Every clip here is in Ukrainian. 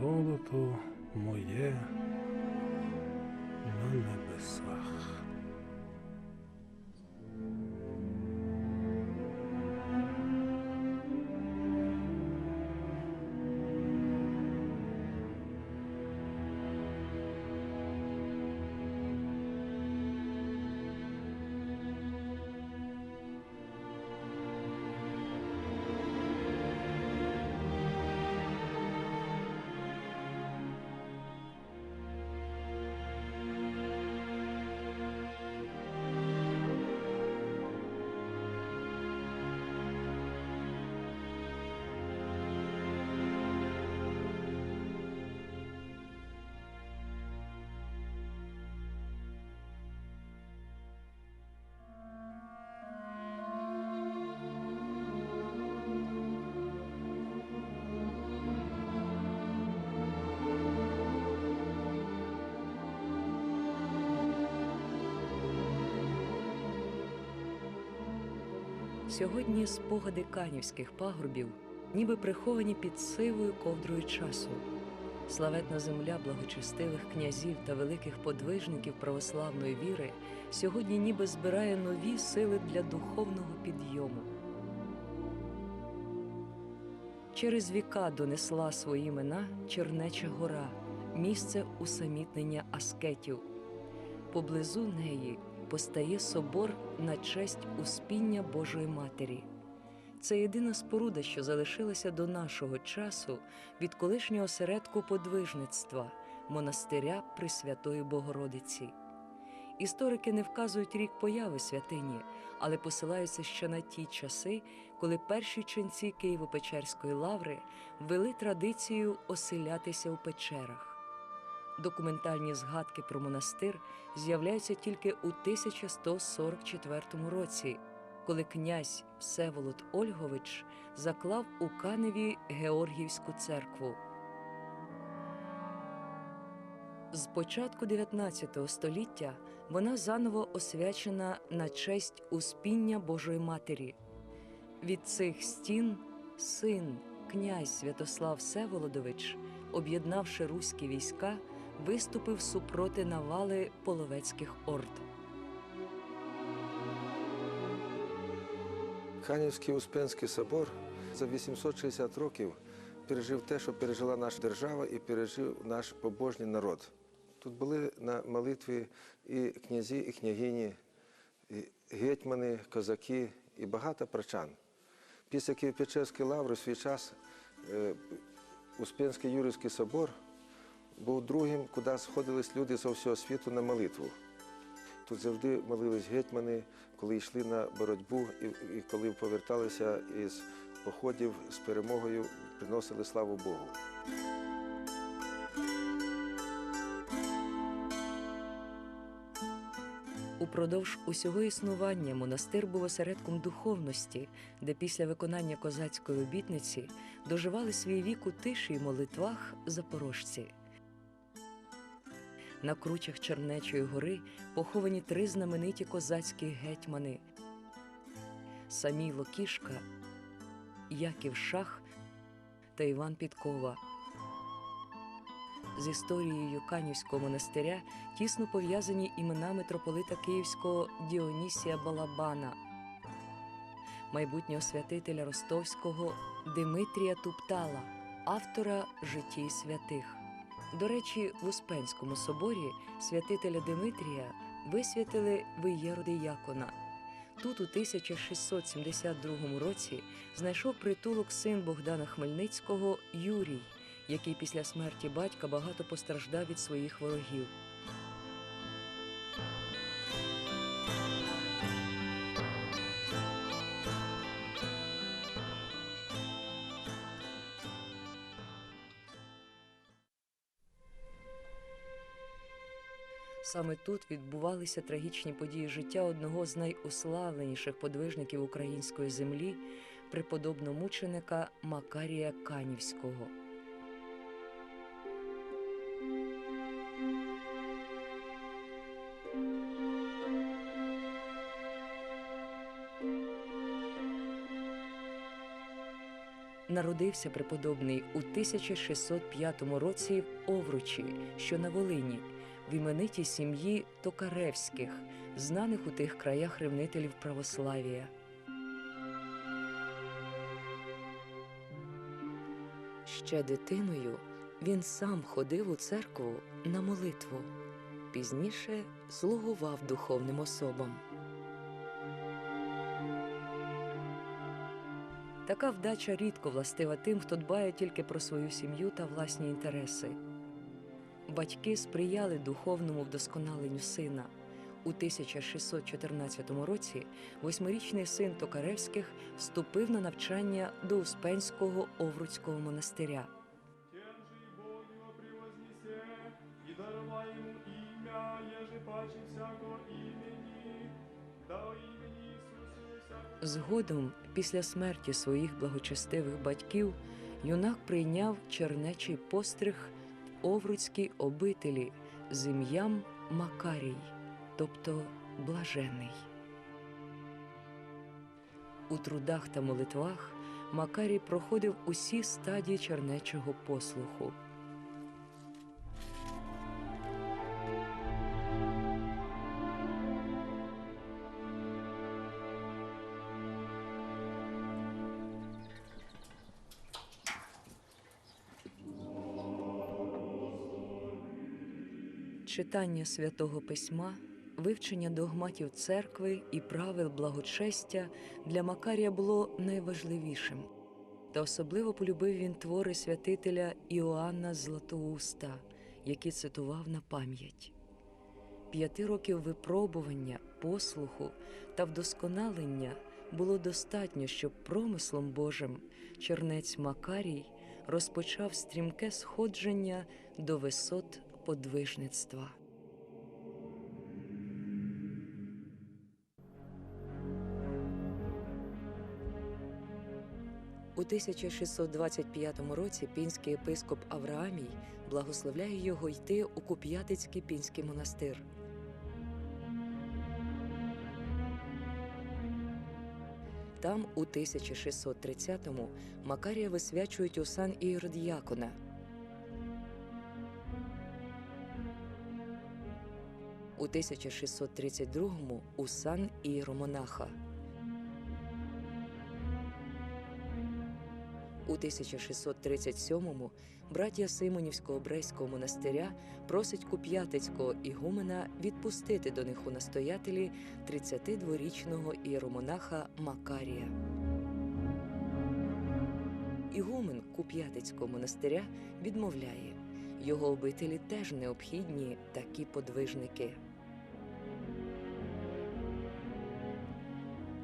золото моє на небесах. Сьогодні спогади канівських пагорбів, ніби приховані під сивою ковдрою часу. Славетна земля благочестивих князів та великих подвижників православної віри сьогодні ніби збирає нові сили для духовного підйому. Через віка донесла свої імена Чернеча гора, місце усамітнення аскетів. Поблизу неї постає собор на честь успіння Божої Матері. Це єдина споруда, що залишилася до нашого часу від колишнього осередку подвижництва монастиря Пресвятої Богородиці. Історики не вказують рік появи святині, але посилаються ще на ті часи, коли перші ченці Києво-Печерської лаври ввели традицію оселятися у печерах. Документальні згадки про монастир з'являються тільки у 1144 році, коли князь Всеволод Ольгович заклав у Каневі Георгіївську церкву. З початку 19 століття вона заново освячена на честь успіння Божої Матері. Від цих стін син, князь Святослав Всеволодович, об'єднавши руські війська, виступив супроти навали половецьких орд. Канівський Успенський собор за 860 років пережив те, що пережила наша держава і пережив наш побожний народ. Тут були на молитві і князі, і княгині, і гетьмани, козаки і багато прочан. Після Києво-Печерської лаври в свій час е, Успенський Юрійський собор був другим, куди сходились люди з всього світу на молитву. Тут завжди молились гетьмани, коли йшли на боротьбу, і коли поверталися із походів з перемогою, приносили славу Богу. Упродовж усього існування монастир був осередком духовності, де після виконання козацької обітниці доживали свій вік у тиші й молитвах запорожці. На кручах Чернечої гори поховані три знамениті козацькі гетьмани Самій Локішка, Яків Шах та Іван Підкова. З історією Канівського монастиря тісно пов'язані імена митрополита Київського Діонісія Балабана, майбутнього святителя Ростовського Димитрія Туптала, автора житій святих. До речі, в Успенському соборі святителя Димитрія висвятили в Єродиякона. Тут у 1672 році знайшов притулок син Богдана Хмельницького Юрій, який після смерті батька багато постраждав від своїх ворогів. Саме тут відбувалися трагічні події життя одного з найуславленіших подвижників української землі, преподобномученика Макарія Канівського. Народився преподобний у 1605 році в Овручі, що на Волині, в іменитій сім'ї Токаревських, знаних у тих краях ревнителів православія. Ще дитиною він сам ходив у церкву на молитву. Пізніше слугував духовним особам. Така вдача рідко властива тим, хто дбає тільки про свою сім'ю та власні інтереси. Батьки сприяли духовному вдосконаленню сина. У 1614 році восьмирічний син Токаревських вступив на навчання до Успенського Овруцького монастиря. Згодом, після смерті своїх благочестивих батьків, юнак прийняв чернечий постриг Овруцькій обителі з ім'ям Макарій, тобто блажений. У трудах та молитвах Макарій проходив усі стадії чернечого послуху. Читання святого письма, вивчення догматів церкви і правил благочестя для Макарія було найважливішим. Та особливо полюбив він твори святителя Іоанна Златоуста, які цитував на пам'ять. П'яти років випробування, послуху та вдосконалення було достатньо, щоб промислом Божим чернець Макарій розпочав стрімке сходження до висот подвижництва. У 1625 році пінський єпископ Авраамій благословляє його йти у Куп'ятицький пінський монастир. Там у 1630-му Макарія висвячують у сан ієродіякона. 1632-му у сан ієромонаха. У 1637-му братія Симонівського Брейського монастиря просить Куп'ятицького ігумена відпустити до них у настоятелі 32-річного ієромонаха Макарія. Ігумен Куп'ятицького монастиря відмовляє. Його обителі теж необхідні такі подвижники.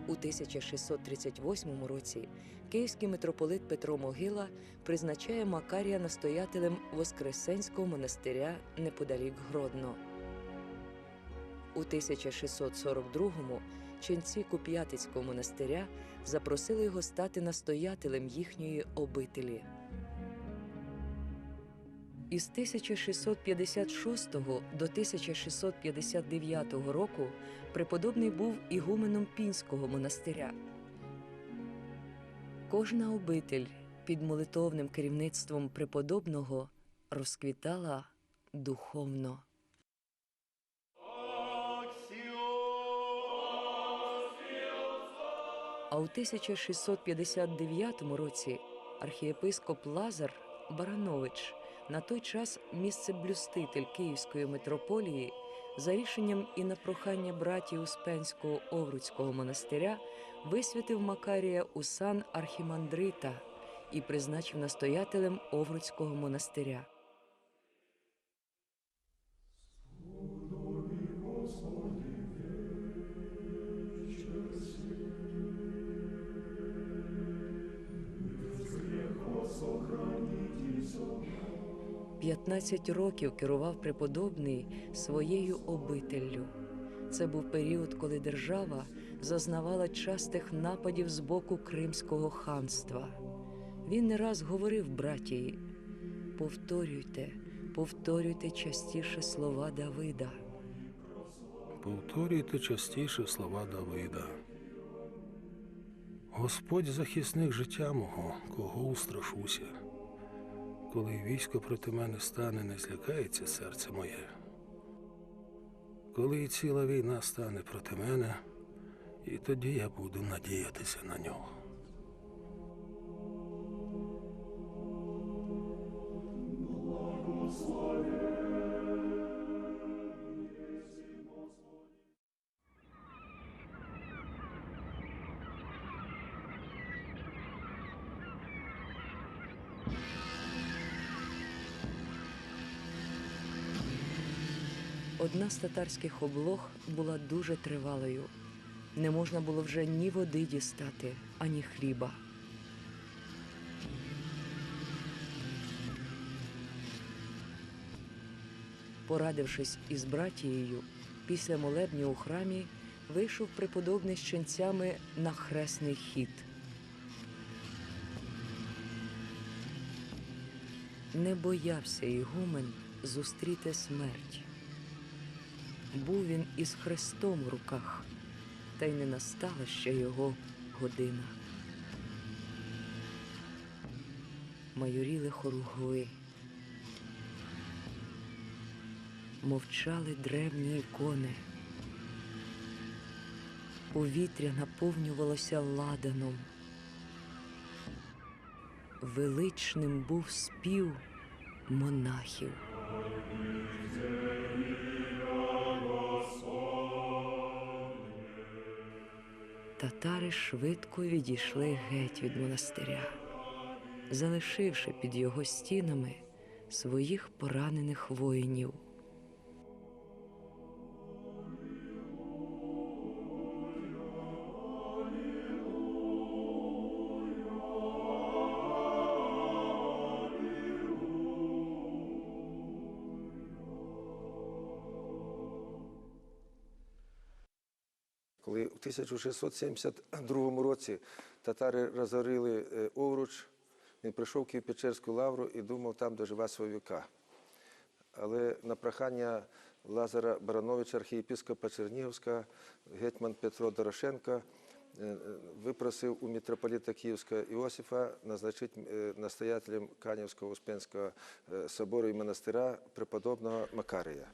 У 1638 році київський митрополит Петро Могила призначає Макарія настоятелем Воскресенського монастиря неподалік Гродно. У 1642-му ченці Куп'ятицького монастиря запросили його стати настоятелем їхньої обителі. Із 1656 до 1659 року преподобний був ігуменом Пінського монастиря. Кожна обитель під молитовним керівництвом преподобного розквітала духовно. А у 1659 році архієпископ Лазар Баранович, на той час місцеблюститель Київської митрополії, за рішенням і на прохання братів Успенського Овруцького монастиря висвятив Макарія у сан архімандрита і призначив настоятелем Овруцького монастиря. П'ятнадцять років керував преподобний своєю обителлю. Це був період, коли держава зазнавала частих нападів з боку Кримського ханства. Він не раз говорив братії: повторюйте, повторюйте частіше слова Давида. Повторюйте частіше слова Давида. Господь захисник життя мого, кого устрашуся. Коли військо проти мене стане, не злякається серце моє. Коли ціла війна стане проти мене, і тоді я буду надіятися на нього. Одна з татарських облог була дуже тривалою. Не можна було вже ні води дістати, ані хліба. Порадившись із братією, після молебню у храмі вийшов преподобний з ченцями на хресний хід. Не боявся ігумен зустріти смерть. Був він із хрестом в руках, та й не настала ще його година. Майоріли хоругви, мовчали древні ікони. Повітря наповнювалося ладаном. Величним був спів монахів. Татари швидко відійшли геть від монастиря, залишивши під його стінами своїх поранених воїнів. Коли в 1672 році татари розорили е, Овруч, він прийшов в Києво-Печерську лавру і думав там доживати свої віка. Але на прохання Лазара Барановича, архієпископа Чернігівська, гетьман Петро Дорошенко е, е, випросив у митрополита Київського Іосифа назначити настоятелем Канівського Успенського собору і монастира преподобного Макарія.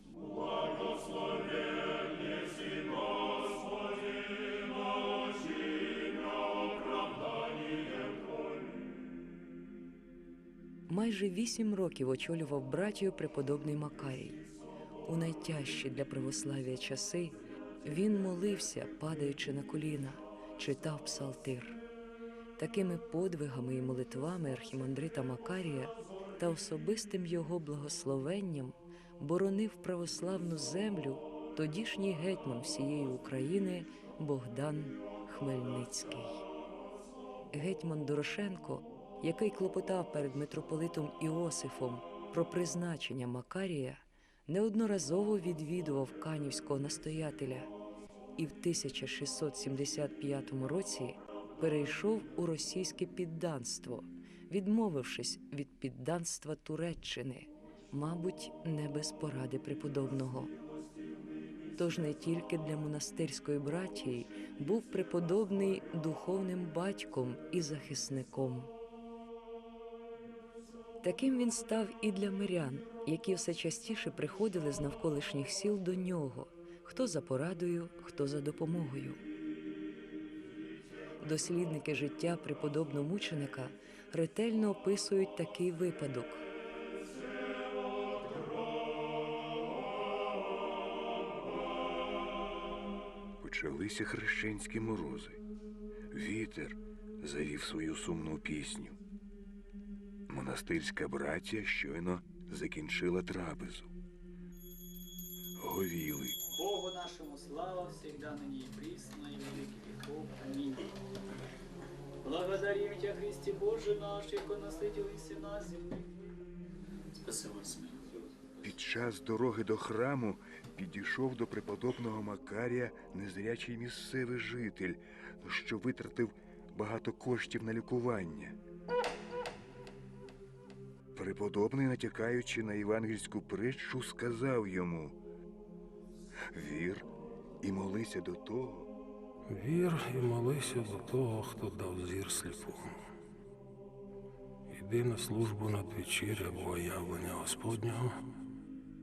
Майже вісім років очолював братію преподобний Макарій. У найтяжчі для православ'я часи він молився, падаючи на коліна, читав псалтир. Такими подвигами і молитвами архімандрита Макарія та особистим його благословенням боронив православну землю тодішній гетьман всієї України Богдан Хмельницький. Гетьман Дорошенко, який клопотав перед митрополитом Іосифом про призначення Макарія, неодноразово відвідував канівського настоятеля і в 1675 році перейшов у російське підданство, відмовившись від підданства Туреччини, мабуть, не без поради преподобного. Тож не тільки для монастирської братії був преподобний духовним батьком і захисником. Таким він став і для мирян, які все частіше приходили з навколишніх сіл до нього, хто за порадою, хто за допомогою. Дослідники життя преподобного мученика ретельно описують такий випадок. Почалися хрещенські морози. Вітер завів свою сумну пісню. Монастирська братія щойно закінчила трапезу. Говіли, Богу нашему слава всегда ныне и присно, и во веки веков. Аминь. Благодарим Тебя, Христе Боже наш, яко насытилися на землю. Спаси Господи. Під час дороги до храму підійшов до преподобного Макарія незрячий місцевий житель, що витратив багато коштів на лікування. Преподобний, натякаючи на євангельську притчу, сказав йому: Вір і молися до того, Вір і молися до того, хто дав зір сліпому. Іди на службу надвечіря або явлення Господнього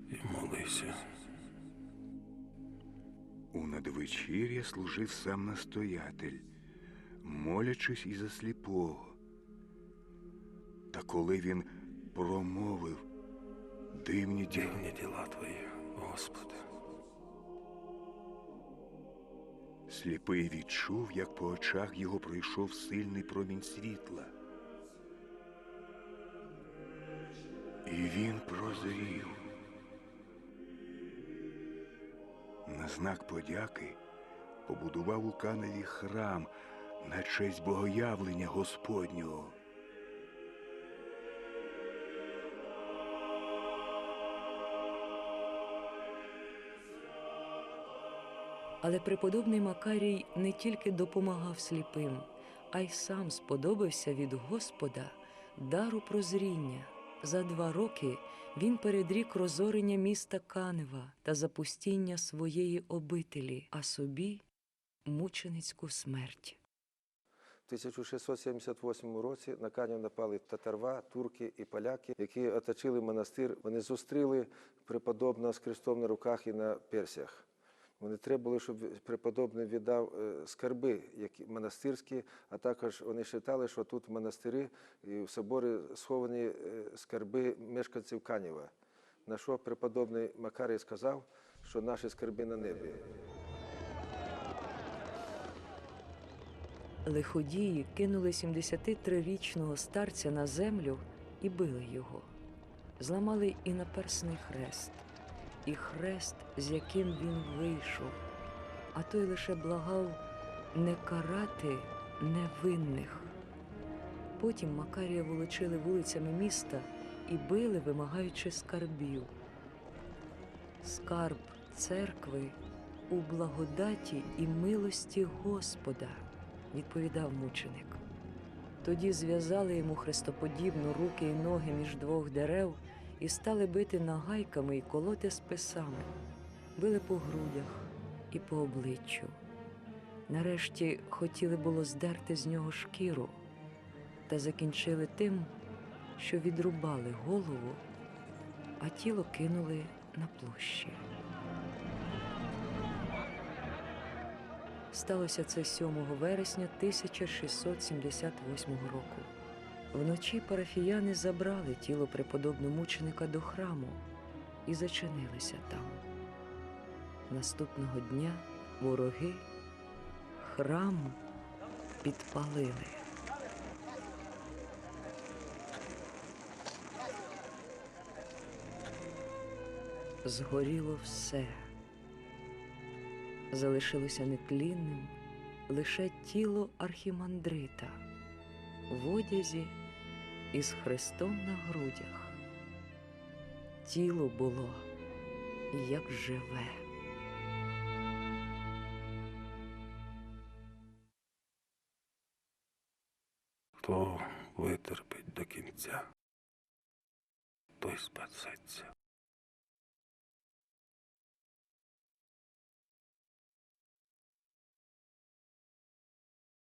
і молися. У надвечір'я служив сам настоятель, молячись і за сліпого. Та коли він промовив дивні діла, Дивні діла твої, Господи. сліпий відчув, як по очах його пройшов сильний промінь світла. І він прозрів. На знак подяки побудував у Каневі храм на честь богоявлення Господнього. Але преподобний Макарій не тільки допомагав сліпим, а й сам сподобався від Господа дару прозріння. За два роки він передрік розорення міста Канева та запустіння своєї обителі, а собі мученицьку смерть. В 1678 році на Канів напали татарва, турки і поляки, які оточили монастир. Вони зустріли преподобного з крестом на руках і на персях. Вони требували, щоб преподобний віддав е, скарби, які монастирські, а також вони вважали, що тут в монастирі і в соборі сховані е, скарби мешканців Канєва. На що преподобний Макарій сказав, що наші скарби на небі. Лиходії кинули 73-річного старця на землю і били його. Зламали і наперсний хрест, і хрест, з яким він вийшов, а той лише благав не карати невинних. Потім Макарія волочили вулицями міста і били, вимагаючи скарбів. Скарб церкви у благодаті і милості Господа, відповідав мученик. Тоді зв'язали йому хрестоподібно руки і ноги між двох дерев і стали бити нагайками і колоти списами, били по грудях і по обличчю. Нарешті хотіли було здерти з нього шкіру, та закінчили тим, що відрубали голову, а тіло кинули на площі. Сталося це 7 вересня 1678 року. Вночі парафіяни забрали тіло преподобного мученика до храму і зачинилися там. Наступного дня вороги храм підпалили. Згоріло все. Залишилося нетлінним лише тіло архімандрита в одязі із Христом на грудях. Тіло було як живе. Хто витерпить до кінця, той спасеться.